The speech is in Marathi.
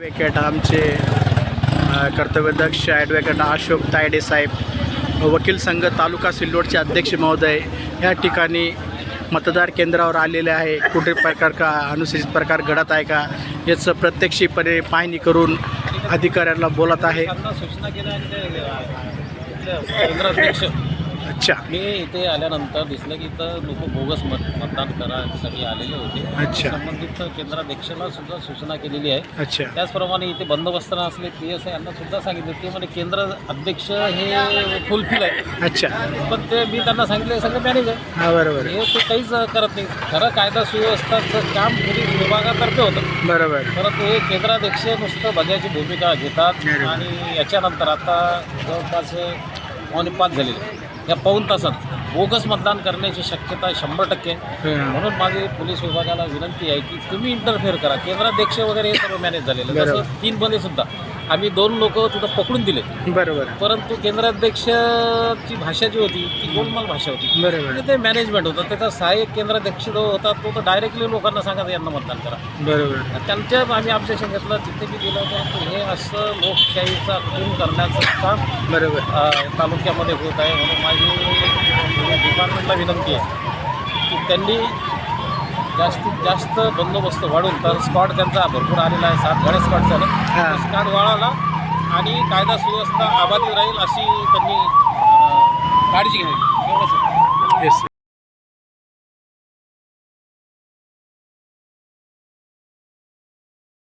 ॲडव्होकेट आमचे कर्तव्यदक्ष ॲडव्होकेट अशोक तायडे साहेब वकील संघ तालुका सिल्लोडचे अध्यक्ष महोदय या ठिकाणी मतदार केंद्रावर आलेले आहे. कुठे प्रकार का अनुसूचित प्रकार घडत आहे का याचं प्रत्यक्षीपणे पाहणी करून अधिकाऱ्यांना बोलत आहे. अच्छा. मी इथे आल्यानंतर दिसलं की इथं लोक बोगस मत मतदान करा सगळे आलेले होते. अच्छा. संबंधित केंद्राध्यक्षाला सुद्धा सूचना केलेली आहे. अच्छा. त्याचप्रमाणे इथे बंदोबस्ताना असले पी एस आय यांना सुद्धा सांगितलं ते म्हणजे केंद्र अध्यक्ष हे फुलफिल आहे अच्छा. पण ते मी त्यांना सांगितलं सगळं मॅनेज आहे हां बरोबर. हे ते काहीच करत नाही. खरं कायदा सुव्यवस्थाचं काम पोलीस विभागातर्फे होतं. बरोबर. परंतु हे केंद्राध्यक्ष नुसतं बघायची भूमिका घेतात. आणि याच्यानंतर आता जवळपास पावणे पाच झालेले या पाऊन तासात बोगस मतदान करण्याची शक्यता शंभर टक्के आहे. हां. म्हणून माझी पोलीस विभागाला विनंती आहे की तुम्ही इंटरफेअर करा केंद्राध्यक्ष वगैरे हे सर्व मॅनेज झालेलं. जसं तीन मध्ये सुद्धा आम्ही दोन लोक तिथं पकडून दिले. बरोबर. परंतु केंद्राध्यक्षची भाषा जी होती ती गोलमाल भाषा होती. बरोबर. ते मॅनेजमेंट होतं. त्याचा सहाय्यक केंद्राध्यक्ष जो होता तो तर डायरेक्टली लोकांना सांगा यांना मतदान करा. बरोबर. त्यांच्या आम्ही ऑब्जेक्शन घेतलं. तिथे मी गेलो होतो. हे असं लोकशाहीचा खून करण्याचं काम बरोबर. तालुक्यामध्ये होत आहे. म्हणून माझी डिपार्टमेंटला विनंती आहे की त्यांनी जास्तीत जास्त बंदोबस्त वाढवून तर स्पॉट त्यांचा भरपूर आलेला आहे सात गाड्या स्पॉट झालं. स्पॉट वाढवला आणि कायदा सुव्यवस्था अबाधित राहील अशी त्यांनी काळजी घ्यावी. एवढंच येस